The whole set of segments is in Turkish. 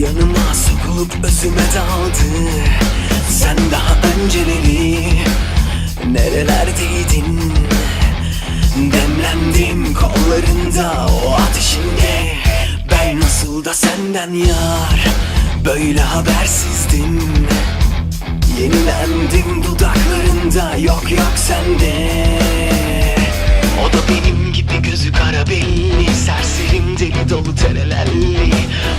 yanıma sokulup özüme daldı. Sen daha önceleri nerelerdeydin? Demlendim kollarında o ateşinde Ben nasıl da senden yar böyle habersizdim. Yenilendim dudaklarında yok yok sende. O da benim gibi dolu terelelli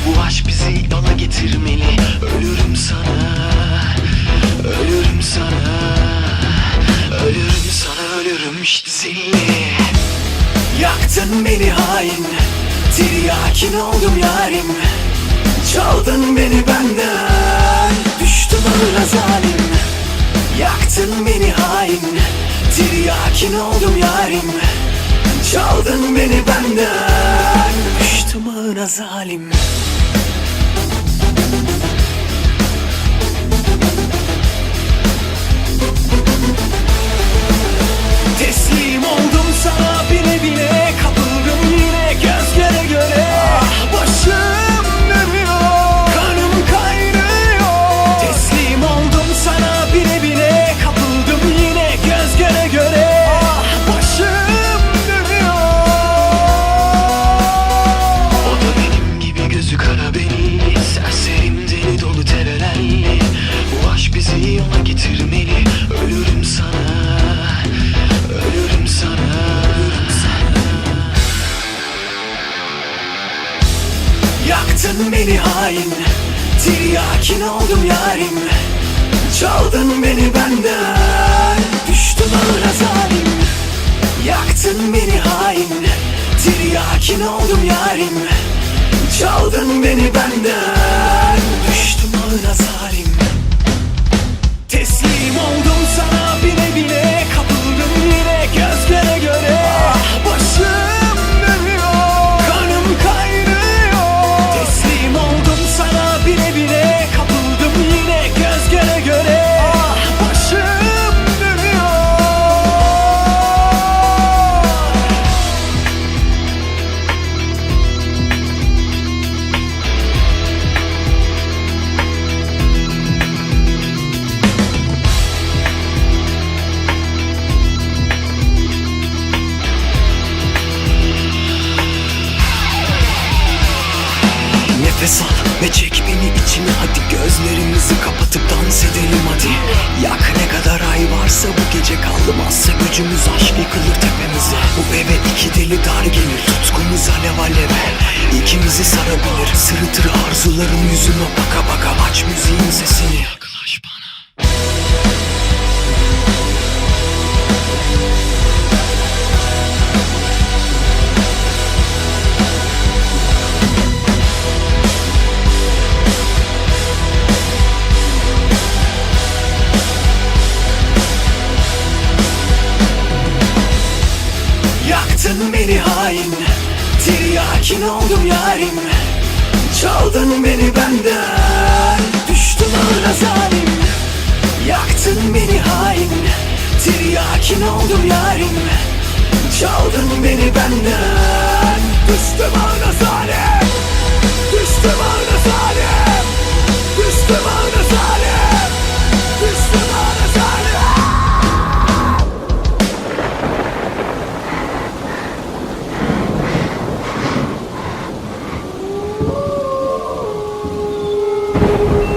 Bu aşk bizi yola getirmeli. Ölürüm sana Ölürüm sana Ölürüm sana ölürüm işte zilli Yaktın beni hain Tiryakin oldum yarim. Çaldın beni benden Düştüm ağına zalim. Yaktın beni hain Tiryakin oldum yarim Çaldın beni benden. Düştüm ağına zalim. Teslim Yaktın beni hain Tiryakin oldum yarim. Çaldın beni benden Düştüm ağına zalim Yaktın beni hain Tiryakin oldum yarim. Çaldın beni benden ve çek beni içine hadi Gözlerimizi kapatıp dans edelim hadi. Yak ne kadar ay varsa bu gece kalmazsa Gücümüz aşk yıkılır tepemize. Bu eve iki deli dar gelir Tutkumuz alev alev İkimizi sarabilir Sırıtır arzularım yüzüme baka baka. Aç müziğin sesini Yaktın beni hain Tiryakin oldum yarim. Çaldın beni benden Düştüm ağına zalim. Yaktın beni hain Tiryakin oldum yarim. Çaldın beni benden you.